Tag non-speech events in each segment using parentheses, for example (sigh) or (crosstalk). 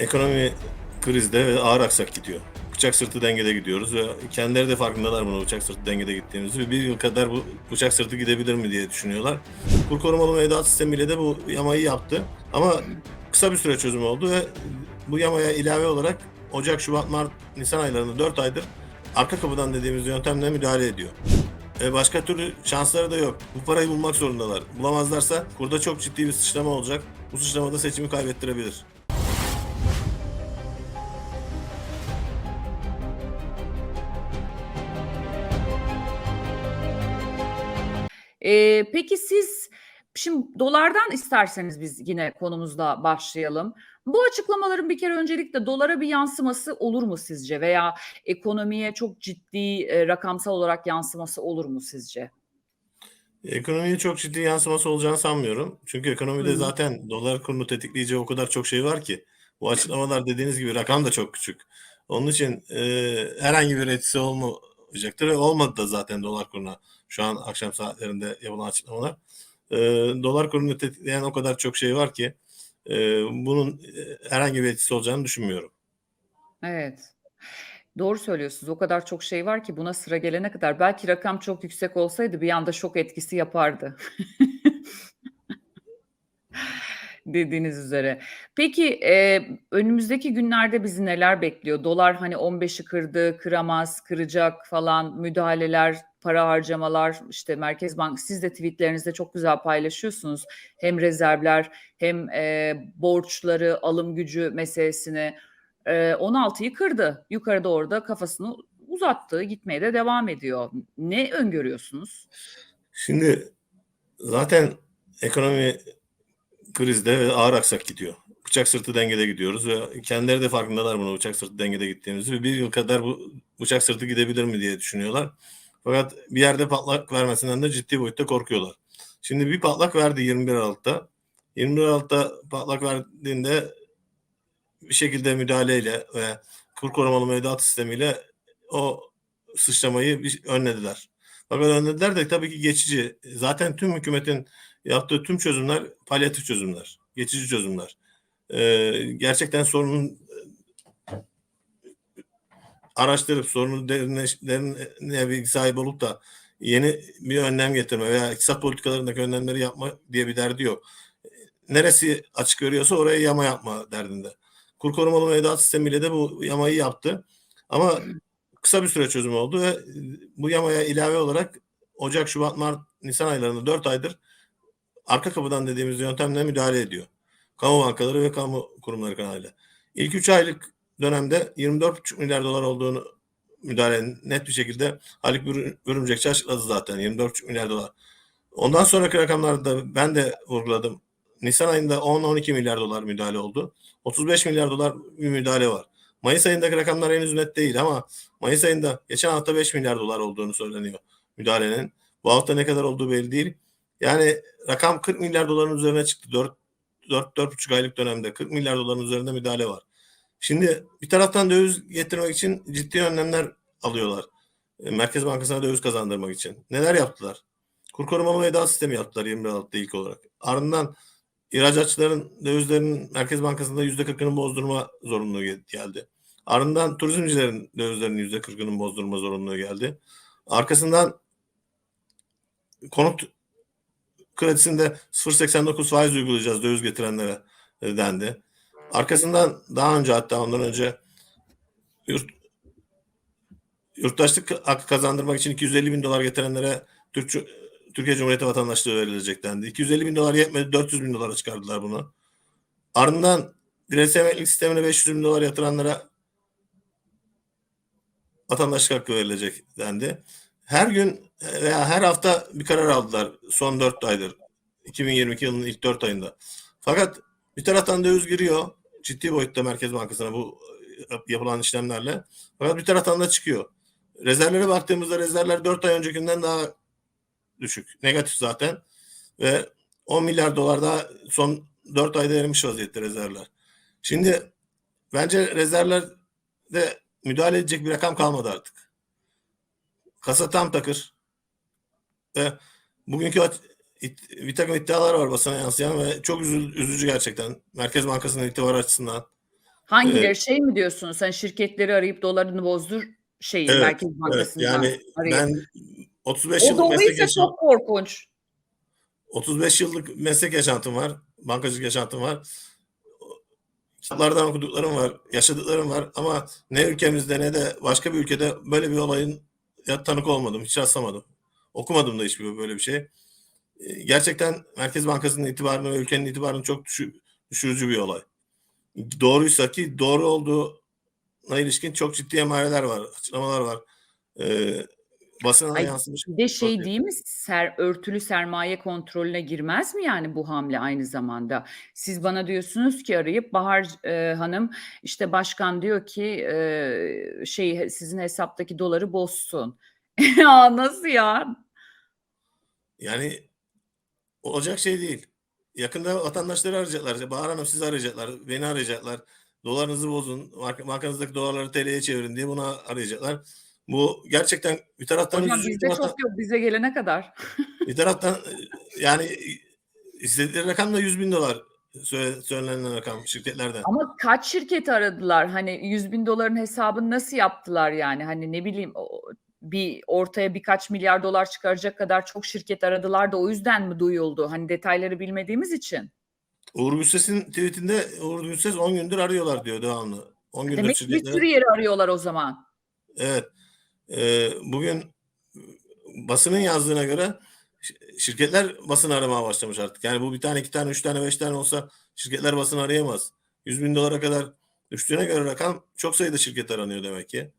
Ekonomi krizde ve ağır aksak gidiyor. Bıçak sırtı dengede gidiyoruz ve kendileri de farkındalar bunu bıçak sırtı dengede gittiğimizi ve bir yıl kadar bu bıçak sırtı gidebilir mi diye düşünüyorlar. Kur korumalı mevduat sistemiyle de bu yamayı yaptı ama kısa bir süre çözüm oldu ve bu yamaya ilave olarak Ocak, Şubat, Mart, Nisan aylarında 4 aydır arka kapıdan dediğimiz yöntemle müdahale ediyor. E başka türlü şansları da yok. Bu parayı bulmak zorundalar. Bulamazlarsa kurda çok ciddi bir sıçrama olacak. Bu sıçramada seçimi kaybettirebilir. Eee, peki siz şimdi dolardan isterseniz biz yine konumuzla başlayalım. Bu açıklamaların bir kere öncelikle dolara bir yansıması olur mu sizce veya ekonomiye çok ciddi, eee, rakamsal olarak yansıması olur mu sizce? Ekonomiye çok ciddi yansıması olacağını sanmıyorum. Çünkü ekonomide hı. zaten dolar kurunu tetikleyeceği o kadar çok şey var ki. Bu açıklamalar dediğiniz gibi rakam da çok küçük. Onun için eee, herhangi bir etkisi olmayacaktır ve olmadı da zaten dolar kuruna şu an akşam saatlerinde yapılan açıklamalar. Eee, dolar kurunu tetikleyen o kadar çok şey var ki eee, bunun eee, herhangi bir etkisi olacağını düşünmüyorum. Evet. Doğru söylüyorsunuz. O kadar çok şey var ki buna sıra gelene kadar belki rakam çok yüksek olsaydı bir anda şok etkisi yapardı. (laughs) Dediğiniz üzere. Peki, eee, önümüzdeki günlerde bizi neler bekliyor? Dolar hani 15'i kırdı, kıramaz, kıracak falan, müdahaleler, para harcamalar, işte Merkez Bank siz de tweetlerinizde çok güzel paylaşıyorsunuz. Hem rezervler hem, eee, borçları, alım gücü meselesini. Eee, 16'yı kırdı. Yukarı doğru da kafasını uzattı, gitmeye de devam ediyor. Ne öngörüyorsunuz? Şimdi zaten ekonomi krizde ve ağır aksak gidiyor. Bıçak sırtı dengede gidiyoruz ve kendileri de farkındalar bunu bıçak sırtı dengede gittiğimizi ve bir yıl kadar bu bıçak sırtı gidebilir mi diye düşünüyorlar. Fakat bir yerde patlak vermesinden de ciddi boyutta korkuyorlar. Şimdi bir patlak verdi 21 Aralık'ta. 21 Aralık'ta patlak verdiğinde bir şekilde müdahaleyle ve kur korumalı mevduat sistemiyle o sıçramayı bir önlediler. Fakat önlediler de tabii ki geçici. Zaten tüm hükümetin yaptığı tüm çözümler palyatif çözümler, geçici çözümler. Ee, gerçekten sorunun araştırıp sorunun derine, derine bilgi sahibi olup da yeni bir önlem getirme veya iktisat politikalarındaki önlemleri yapma diye bir derdi yok. Neresi açık görüyorsa oraya yama yapma derdinde. Kur korumalı mevduat sistemiyle de bu yamayı yaptı. Ama kısa bir süre çözüm oldu ve bu yamaya ilave olarak Ocak, Şubat, Mart, Nisan aylarında 4 aydır arka kapıdan dediğimiz yöntemle müdahale ediyor. Kamu bankaları ve kamu kurumları kanalıyla. İlk 3 aylık dönemde 24,5 milyar dolar olduğunu müdahalenin net bir şekilde Haluk Örümcekçi açıkladı zaten 24,5 milyar dolar. Ondan sonraki rakamlarda ben de vurguladım. Nisan ayında 10-12 milyar dolar müdahale oldu. 35 milyar dolar bir müdahale var. Mayıs ayındaki rakamlar henüz net değil ama Mayıs ayında geçen hafta 5 milyar dolar olduğunu söyleniyor müdahalenin. Bu hafta ne kadar olduğu belli değil. Yani rakam 40 milyar doların üzerine çıktı. 4 4-4,5 aylık dönemde 40 milyar doların üzerinde müdahale var. Şimdi bir taraftan döviz getirmek için ciddi önlemler alıyorlar. E, Merkez Bankası'na döviz kazandırmak için. Neler yaptılar? Kur korumalı mevduat sistemi yaptılar 21 Aralık'ta ilk olarak. Ardından ihracatçıların dövizlerinin Merkez Bankası'nda %40'ını bozdurma zorunluluğu geldi. Ardından turizmcilerin dövizlerinin %40'ını bozdurma zorunluluğu geldi. Arkasından konut kredisinde 0.89 faiz uygulayacağız döviz getirenlere e, dendi. Arkasından daha önce hatta ondan önce yurt, yurttaşlık hakkı kazandırmak için 250 bin dolar getirenlere Türk, Türkiye Cumhuriyeti vatandaşlığı verilecek dendi. 250 bin dolar yetmedi 400 bin dolara çıkardılar bunu. Ardından bireysel emeklilik sistemine 500 bin dolar yatıranlara vatandaşlık hakkı verilecek dendi. Her gün veya her hafta bir karar aldılar son 4 aydır. 2022 yılının ilk 4 ayında. Fakat bir taraftan döviz giriyor. Ciddi boyutta Merkez Bankası'na bu yapılan işlemlerle. Fakat bir taraftan da çıkıyor. Rezervlere baktığımızda rezervler 4 ay öncekinden daha düşük. Negatif zaten. Ve 10 milyar dolar daha son 4 ayda erimiş vaziyette rezervler. Şimdi bence rezervlerde müdahale edecek bir rakam kalmadı artık. Kasa tam takır. Ve bugünkü bir takım iddialar var basına yansıyan ve çok üzücü gerçekten. Merkez Bankası'nın itibar açısından. Hangileri? Eee Şey mi diyorsunuz? Hani şirketleri arayıp dolarını bozdur şeyi Evet, Merkez evet. Bankası'ndan Yani arayıp. ben 35 O yıllık meslek yaşam çok korkunç. 35 yıllık meslek yaşantım var. Bankacılık yaşantım var. Kitaplardan okuduklarım var, yaşadıklarım var ama ne ülkemizde ne de başka bir ülkede böyle bir olayın ya tanık olmadım, hiç rastlamadım. Okumadım da hiçbir böyle bir şey. Eee, gerçekten Merkez Bankası'nın itibarını ve ülkenin itibarını çok düşü düşürücü bir olay. Doğruysa ki doğru olduğuna ilişkin çok ciddi emareler var, açıklamalar var. Eee, basına Ay, yansımış. bir de şey değil mi? Ser örtülü sermaye kontrolüne girmez mi yani bu hamle aynı zamanda? Siz bana diyorsunuz ki arayıp Bahar, eee, Hanım, işte, başkan diyor ki, eee, şey, sizin hesaptaki doları bozsun. (laughs) Ya, nasıl ya? Yani olacak şey değil. Yakında vatandaşları arayacaklar. Bahar Hanım sizi arayacaklar, beni arayacaklar. Dolarınızı bozun, bank bankanızdaki dolarları TL'ye çevirin diye bunu arayacaklar. Bu gerçekten bir taraftan Hocam üzücü, bizde taraftan çok yok bize gelene kadar. bir taraftan, eee, yani istedikleri rakam da $100.000 söyle söylenen rakam şirketlerden. Ama kaç şirket aradılar? Hani $100.000'ın hesabını nasıl yaptılar yani? Hani, ne bileyim, bir ortaya birkaç milyar dolar çıkaracak kadar çok şirket aradılar da o yüzden mi duyuldu? Hani, detayları bilmediğimiz için. Uğur Gürses'in tweetinde Uğur Gürses 10 gündür arıyorlar diyor devamlı. 10 gündür Demek ki bir sürü yeri arıyorlar o zaman. Evet. Eee, bugün basının yazdığına göre şi şirketler basını aramaya başlamış artık. Yani bu 1 tane, 2 tane, 3 tane, 5 tane olsa şirketler basını arayamaz. $100.000'a kadar düştüğüne göre rakam çok sayıda şirket aranıyor demek ki.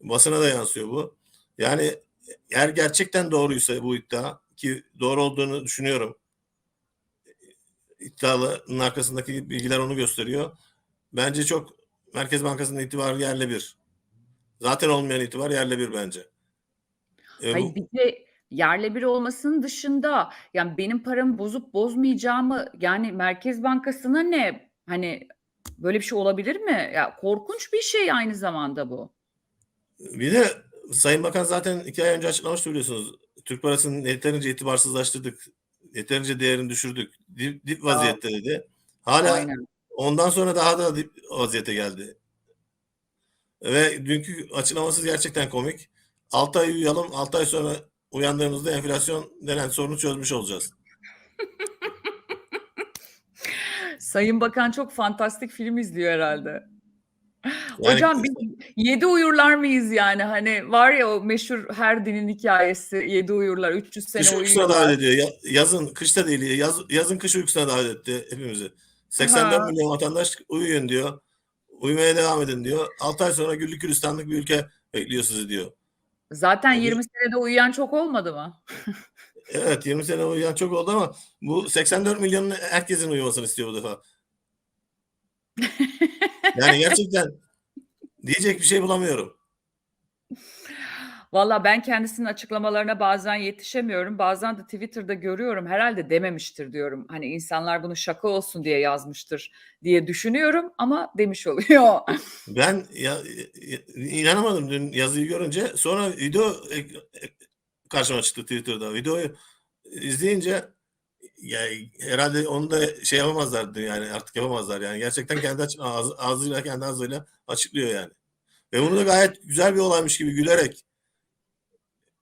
Basına da yansıyor bu. Yani eğer gerçekten doğruysa bu iddia ki doğru olduğunu düşünüyorum. İddianın arkasındaki bilgiler onu gösteriyor. Bence çok Merkez Bankası'nın itibarı yerle bir. Zaten olmayan itibar yerle bir bence. Eee, Hayır, bir de yerle bir olmasının dışında, yani, benim paramı bozup bozmayacağımı, yani, Merkez Bankası'na ne? Hani, böyle bir şey olabilir mi? Ya, korkunç bir şey aynı zamanda bu. Bir de Sayın Bakan zaten 2 ay önce açıklamıştı biliyorsunuz. Türk parasını yeterince itibarsızlaştırdık, yeterince değerini düşürdük, dip dip vaziyette dedi. Hâlâ Aynen. ondan sonra daha da dip vaziyete geldi. Ve dünkü açıklaması gerçekten komik. 6 ay uyuyalım, 6 ay sonra uyandığımızda enflasyon denen sorunu çözmüş olacağız. (laughs) Sayın Bakan çok fantastik film izliyor herhâlde. Yani Hocam biz 7 uyurlar mıyız yani? Hani, var ya o meşhur her dinin hikâyesi 7 uyurlar, 300 Kış sene uykusuna uyuyorlar. davet ediyor. Ya yazın, kışta değil, yaz yazın kış uykusuna davet etti hepimizi. 84 Ha. milyon vatandaş uyuyun diyor. Uyumaya devam edin diyor. 6 ay sonra güllük gülistanlık bir ülke bekliyor sizi diyor. Zaten Yani 20 senede uyuyan çok olmadı mı? Evet, 20 sene uyuyan çok oldu ama bu 84 milyonun herkesin uyumasını istiyor bu defa. Yani gerçekten diyecek bir şey bulamıyorum. Valla ben kendisinin açıklamalarına bazen yetişemiyorum. Bazen de Twitter'da görüyorum. Herhâlde dememiştir diyorum. Hani, insanlar bunu şaka olsun diye yazmıştır diye düşünüyorum ama demiş oluyor. (laughs) Ben ya inanamadım dün yazıyı görünce. Sonra video karşıma çıktı Twitter'da. Videoyu izleyince ya herhâlde onu da şey yapamazlardı yani artık yapamazlar yani. Gerçekten kendi aç ağzı ağzıyla kendi ağzıyla açıklıyor yani. Ve bunu da gayet güzel bir olaymış gibi gülerek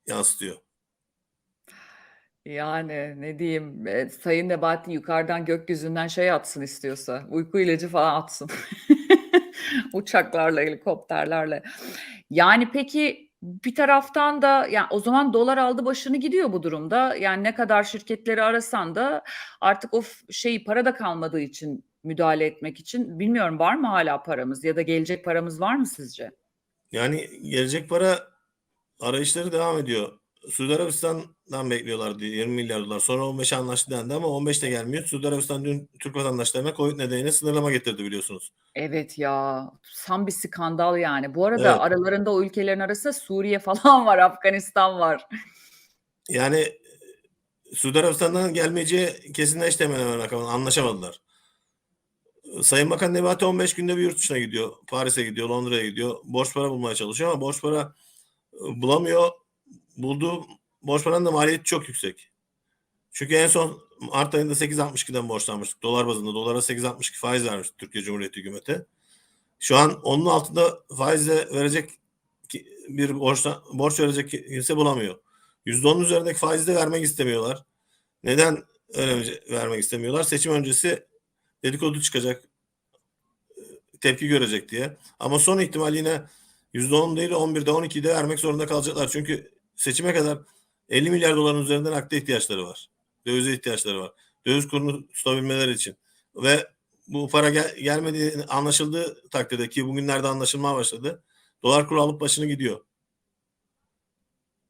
yansıtıyor. Yani, ne diyeyim, eee, Sayın Nebati yukarıdan gökyüzünden şey atsın istiyorsa, uyku ilacı falan atsın. (laughs) Uçaklarla, helikopterlerle. Yani, peki bir taraftan da ya, o zaman dolar aldı başını gidiyor bu durumda. Yani, ne kadar şirketleri arasan da artık o f şey para da kalmadığı için müdahale etmek için bilmiyorum var mı hâlâ paramız ya da gelecek paramız var mı sizce? Yani gelecek para arayışları devam ediyor. Suudi Arabistan'dan bekliyorlardı $20.000.000.000 sonra 15'e anlaştı dendi ama 15 de gelmiyor. Suudi Arabistan dün Türk vatandaşlarına COVID nedeniyle sınırlama getirdi biliyorsunuz. Evet ya, tam bir skandal yani. Bu arada Evet. aralarında o ülkelerin arasında Suriye (laughs) falan var, Afganistan var. Yani, eee, Suudi Arabistan'dan gelmeyeceği kesinleşti hemen hemen rakamın, anlaşamadılar. Iıı, Sayın Bakan Nebati 15 günde bir yurt dışına gidiyor. Paris'e gidiyor, Londra'ya gidiyor. Borç para bulmaya çalışıyor ama borç para, ııı, bulamıyor. Bulduğu borç paranın da maliyeti çok yüksek. Çünkü en son mart ayında 8.62'den borçlanmıştık dolar bazında. Dolara 8.62 faiz vermişti Türkiye Cumhuriyeti hükümeti. Şu an onun altında faizle verecek bir borçla, borç verecek kimse bulamıyor. %10'un üzerindeki faizi de vermek istemiyorlar. Neden öyle vermek istemiyorlar? Seçim öncesi dedikodu çıkacak, tepki görecek diye. Ama son ihtimal yine %10 değil 11'de 12'de vermek zorunda kalacaklar. Çünkü seçime kadar 50 milyar doların üzerinden akde ihtiyaçları var. Dövize ihtiyaçları var. Döviz kurunu tutabilmeleri için. Ve bu para gel- gelmediği anlaşıldığı takdirde ki bugünlerde anlaşılmaya başladı. Dolar kuru alıp başını gidiyor.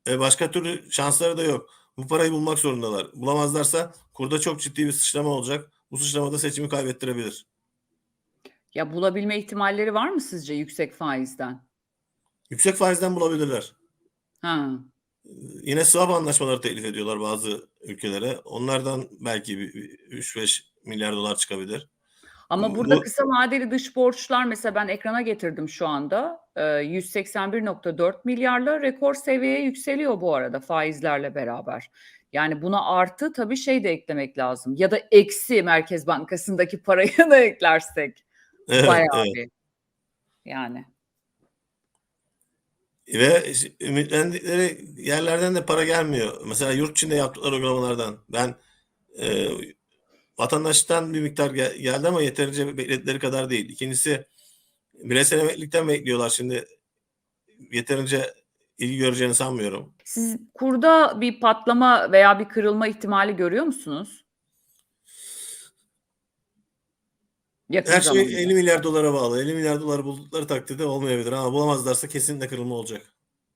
E başka türlü şansları da yok. Bu parayı bulmak zorundalar. Bulamazlarsa kurda çok ciddi bir sıçrama olacak. Bu sıçramada seçimi kaybettirebilir. Ya bulabilme ihtimalleri var mı sizce yüksek faizden? Yüksek faizden bulabilirler. Ha. Yine swap anlaşmaları teklif ediyorlar bazı ülkelere. Onlardan belki bir- bir 3-5 milyar dolar çıkabilir. Ama burada Bu- kısa vadeli dış borçlar mesela ben ekrana getirdim şu anda. Ee, 181.4 milyarla rekor seviyeye yükseliyor bu arada faizlerle beraber. Yani buna artı tabii şey de eklemek lazım. Ya da eksi Merkez Bankası'ndaki parayı (laughs) da eklersek. Evet, Bayağı evet. bir. Yani. Ve ümitlendikleri yerlerden de para gelmiyor. Mesela yurt içinde yaptıkları uygulamalardan. Ben e, vatandaştan bir miktar gel- geldi ama yeterince bekledikleri kadar değil. İkincisi bireysel emeklilikten bekliyorlar şimdi. Yeterince ilgi göreceğini sanmıyorum. Siz kurda bir patlama veya bir kırılma ihtimali görüyor musunuz? Yakın Her şey zamanda. 50 milyar dolara bağlı. 50 milyar doları buldukları takdirde olmayabilir ama bulamazlarsa kesinlikle kırılma olacak.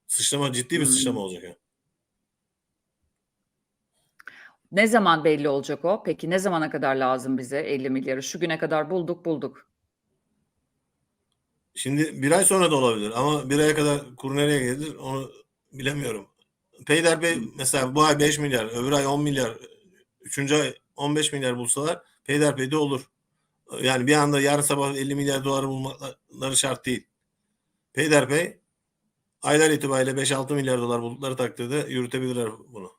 Sıçrama ciddi bir Hmm. sıçrama olacak. yani. Ne zaman belli olacak o? Peki ne zamana kadar lazım bize 50 milyarı? Şu güne kadar bulduk bulduk. Şimdi bir ay sonra da olabilir ama bir aya kadar kur nereye gelir onu bilemiyorum. Peyderpey mesela bu ay 5 milyar, öbür ay 10 milyar, üçüncü ay 15 milyar bulsalar Peyderpey'de olur. Yani bir anda yarın sabah 50 milyar doları bulmaları şart değil. Peyderpey aylar itibariyle 5-6 milyar dolar buldukları takdirde yürütebilirler bunu.